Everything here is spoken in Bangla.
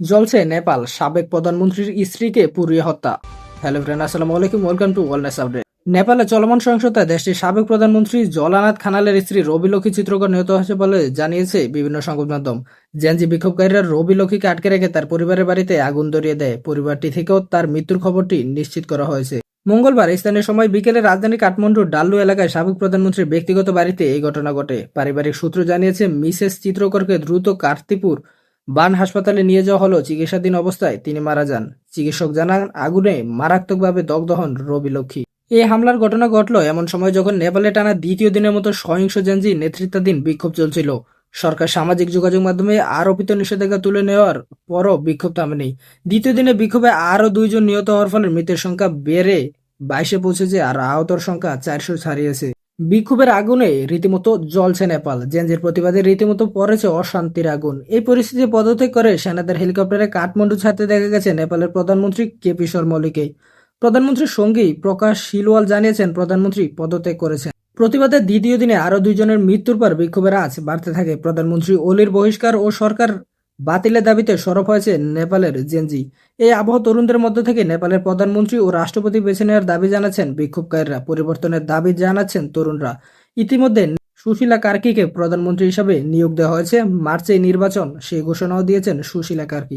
জ্বলছে নেপাল সাবেক প্রধানমন্ত্রীর স্ত্রীকে পুড়িয়ে হত্যা। হ্যালো ফ্রেন্ড আসসালামু আলাইকুম ওয়েলকাম টু ওয়েলনেস আপডেট নেপালে চলমান সহিংসতায় দেশটির সাবেক প্রধানমন্ত্রী জলানাথ খানালের স্ত্রী রবি লক্ষ্মী চিত্রকর নিহত হয়েছে বলে জানিয়েছে বিভিন্ন সংবাদ মাধ্যম। জেনজি বিক্ষোভকারীরা রবি লক্ষ্মীকে আটকে রেখে তার পরিবারের বাড়িতে আগুন ধরিয়ে দেয়। পরিবারটি থেকেও তার মৃত্যুর খবরটি নিশ্চিত করা হয়েছে। মঙ্গলবার স্থানীয় সময় বিকেলে রাজধানী কাঠমান্ডুর ডাল্লু এলাকায় সাবেক প্রধানমন্ত্রীর ব্যক্তিগত বাড়িতে এই ঘটনা ঘটে। পারিবারিক সূত্র জানিয়েছে, মিসেস চিত্রকরকে দ্রুত কার্তিপুর বান হাসপাতালে নিয়ে যাওয়া হলো চিকিৎসাধীন অবস্থায় তিনি মারা যান। চিকিৎসক জানান, আগুনে মারাত্মকভাবে দগ্ধ হন রবি লক্ষ্মী। এই হামলার ঘটনা ঘটল এমন সময় যখন নেপালে টানা দ্বিতীয় দিনের মতো সহিংস জেনজি নেতৃত্বাধীন বিক্ষোভ চলছিল, সরকার সামাজিক যোগাযোগ মাধ্যমে আরোপিত নিষেধাজ্ঞা তুলে নেওয়ার পরও বিক্ষোভ থামেনি। দ্বিতীয় দিনে বিক্ষোভে আরও দুইজন নিহত হওয়ার ফলে মৃতের সংখ্যা বেড়ে বাইশে পৌঁছেছে আর আহতর সংখ্যা চারশো ছাড়িয়েছে। বিক্ষোভের আগুনে রীতিমতো জ্বলছে নেপাল। জেঞ্জের প্রতিবাদে রীতিমতো পড়েছে অশান্তির আগুন। এই পরিস্থিতি পদত্যাগ করে সেনাদের হেলিকপ্টারে কাঠমান্ডু ছাড়তে দেখা গেছে নেপালের প্রধানমন্ত্রী কেপি শর্মা ওলিকে প্রধানমন্ত্রীর সঙ্গেই প্রকাশ শিলওয়াল জানিয়েছেন প্রধানমন্ত্রী পদত্যাগ করেছেন। প্রতিবাদের দ্বিতীয় দিনে আরও দুইজনের মৃত্যুর পর বিক্ষোভের আজ বাড়তে থাকে। প্রধানমন্ত্রী ওলির বহিষ্কার ও সরকার বাতিলের দাবিতে সরব হয়েছে নেপালের জেনজি। এই আবহ তরুণদের মধ্যে থেকে নেপালের প্রধানমন্ত্রী ও রাষ্ট্রপতি বেছে নেওয়ার দাবি জানাচ্ছেন বিক্ষোভকারীরা। পরিবর্তনের দাবি জানাচ্ছেন তরুণরা। ইতিমধ্যে সুশীলা কার্কিকে প্রধানমন্ত্রী হিসাবে নিয়োগ দেওয়া হয়েছে। মার্চে নির্বাচন সেই ঘোষণাও দিয়েছেন সুশীলা কার্কি।